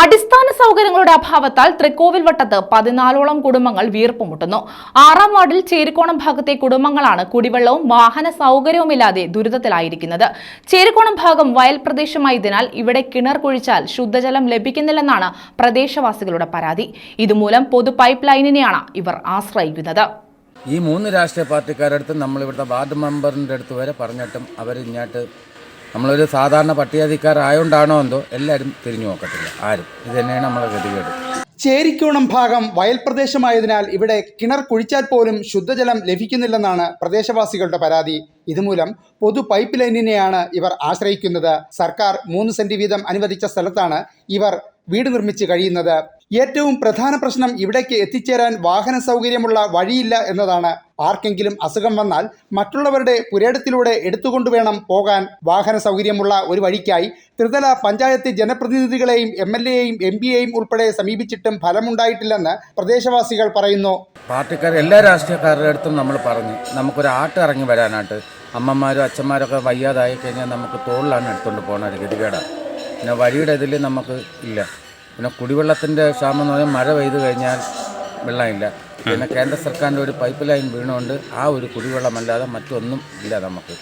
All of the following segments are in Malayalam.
അടിസ്ഥാന സൗകര്യങ്ങളുടെ അഭാവത്താൽ തൃക്കോവിൽ വട്ടത്ത് പതിനാലോളം കുടുംബങ്ങൾ വീർപ്പുമുട്ടുന്നു ആറാം വാർഡിൽ ചേരിക്കോണം ഭാഗത്തെ കുടുംബങ്ങളാണ് കുടിവെള്ളവും വാഹന സൗകര്യവുമില്ലാതെ ദുരിതത്തിലായിരിക്കുന്നത്. ചേരിക്കോണം ഭാഗം വയൽ പ്രദേശമായതിനാൽ ഇവിടെ കിണർ കുഴിച്ചാൽ ശുദ്ധജലം ലഭിക്കുന്നില്ലെന്നാണ് പ്രദേശവാസികളുടെ പരാതി. ഇതുമൂലം പൊതു പൈപ്പ് ലൈനിനെയാണ് ഇവർ ആശ്രയിക്കുന്നത്. ഈ മൂന്ന് രാഷ്ട്രീയ പാർട്ടിക്കാരുടെ അടുത്ത് നമ്മൾ ഇവിടുത്തെ വാർഡ് മെമ്പറിന്റെ അടുത്ത് വരെ പറഞ്ഞിട്ടും അവർ ഇങ്ങോട്ട് നമ്മളൊരു സാധാരണ പട്ടികജാതിക്കാരായോണ്ടാണോ എന്തോ എല്ലാവരും തിരിഞ്ഞു നോക്കത്തില്ല ആരും. ഇത് തന്നെയാണ് നമ്മളെ ഗതികേട്. ചേരിക്കോണം ഭാഗം വയൽ പ്രദേശമായതിനാൽ ഇവിടെ കിണർ കുഴിച്ചാൽ പോലും ശുദ്ധജലം ലഭിക്കുന്നില്ലെന്നാണ് പ്രദേശവാസികളുടെ പരാതി. ഇതുമൂലം പൊതു പൈപ്പ് ലൈനിനെയാണ് ഇവർ ആശ്രയിക്കുന്നത്. സർക്കാർ മൂന്ന് സെന്റ് വീതം അനുവദിച്ച സ്ഥലത്താണ് ഇവർ വീട് നിർമ്മിച്ച് കഴിയുന്നത്. ഏറ്റവും പ്രധാന പ്രശ്നം ഇവിടേക്ക് എത്തിച്ചേരാൻ വാഹന സൗകര്യമുള്ള വഴിയില്ല എന്നതാണ്. ആർക്കെങ്കിലും അസുഖം വന്നാൽ മറ്റുള്ളവരുടെ പുരേടത്തിലൂടെ എടുത്തുകൊണ്ടുവേണം പോകാൻ. വാഹന സൗകര്യമുള്ള ഒരു വഴിക്കായി ത്രിതല പഞ്ചായത്ത് ജനപ്രതിനിധികളെയും എം എൽ എയും എം പി എയും ഉൾപ്പെടെ സമീപിച്ചിട്ടും ഫലമുണ്ടായിട്ടില്ലെന്ന് പ്രദേശവാസികൾ പറയുന്നു. പാർട്ടിക്കാർ എല്ലാ രാഷ്ട്രീയക്കാരുടെ അടുത്തും നമ്മൾ പറഞ്ഞു. നമുക്കൊരു ആട്ട് ഇറങ്ങി വരാനായിട്ട്. അമ്മമാരും അച്ഛന്മാരൊക്കെ വയ്യാതായി കഴിഞ്ഞാൽ നമുക്ക് തോളിലാണ് എടുത്തുകൊണ്ട് പോകുന്ന ഒരു ഗതികേടാണ്. പിന്നെ വഴിയുടെ ഇതിൽ നമുക്ക് ഇല്ല. പിന്നെ കുടിവെള്ളത്തിന്റെ ക്ഷാമം എന്ന് പറഞ്ഞാൽ മഴ പെയ്തു കഴിഞ്ഞാൽ വെള്ളമില്ല. പിന്നെ കേന്ദ്ര സർക്കാരിന്റെ ഒരു പൈപ്പ് ലൈൻ വീണുകൊണ്ട് ആ ഒരു കുടിവെള്ളമല്ലാതെ മറ്റൊന്നും ഇല്ല നമുക്ക്.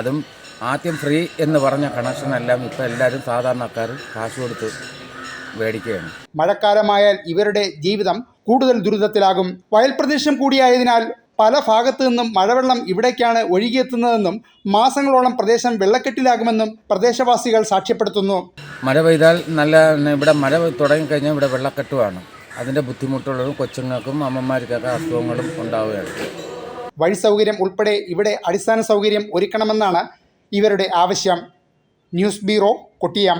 അതും ആദ്യം ഫ്രീ എന്ന് പറഞ്ഞ കണക്ഷനെല്ലാം ഇപ്പോൾ എല്ലാവരും സാധാരണക്കാർ കാശ് കൊടുത്ത് മേടിക്കുകയാണ്. മഴക്കാലമായാൽ ഇവരുടെ ജീവിതം കൂടുതൽ ദുരിതത്തിലാകും. വയൽ പ്രദേശം കൂടിയായതിനാൽ പല ഭാഗത്തു നിന്നും മഴവെള്ളം ഇവിടേക്കാണ് ഒഴുകിയെത്തുന്നതെന്നും മാസങ്ങളോളം പ്രദേശം വെള്ളക്കെട്ടിലാകുമെന്നും പ്രദേശവാസികൾ സാക്ഷ്യപ്പെടുത്തുന്നു. മഴ പെയ്താൽ നല്ല ഇവിടെ മഴ തുടങ്ങിക്കഴിഞ്ഞാൽ ഇവിടെ വെള്ളക്കെട്ടുമാണ്. അതിന്റെ ബുദ്ധിമുട്ടുള്ളതും കൊച്ചുങ്ങൾക്കും അമ്മമാർക്കൊക്കെ അസുഖങ്ങളും ഉണ്ടാവുകയാണ്. വഴി സൗകര്യം ഉൾപ്പെടെ ഇവിടെ അടിസ്ഥാന സൗകര്യം ഒരുക്കണമെന്നാണ് ഇവരുടെ ആവശ്യം. News bureau Kottiyam.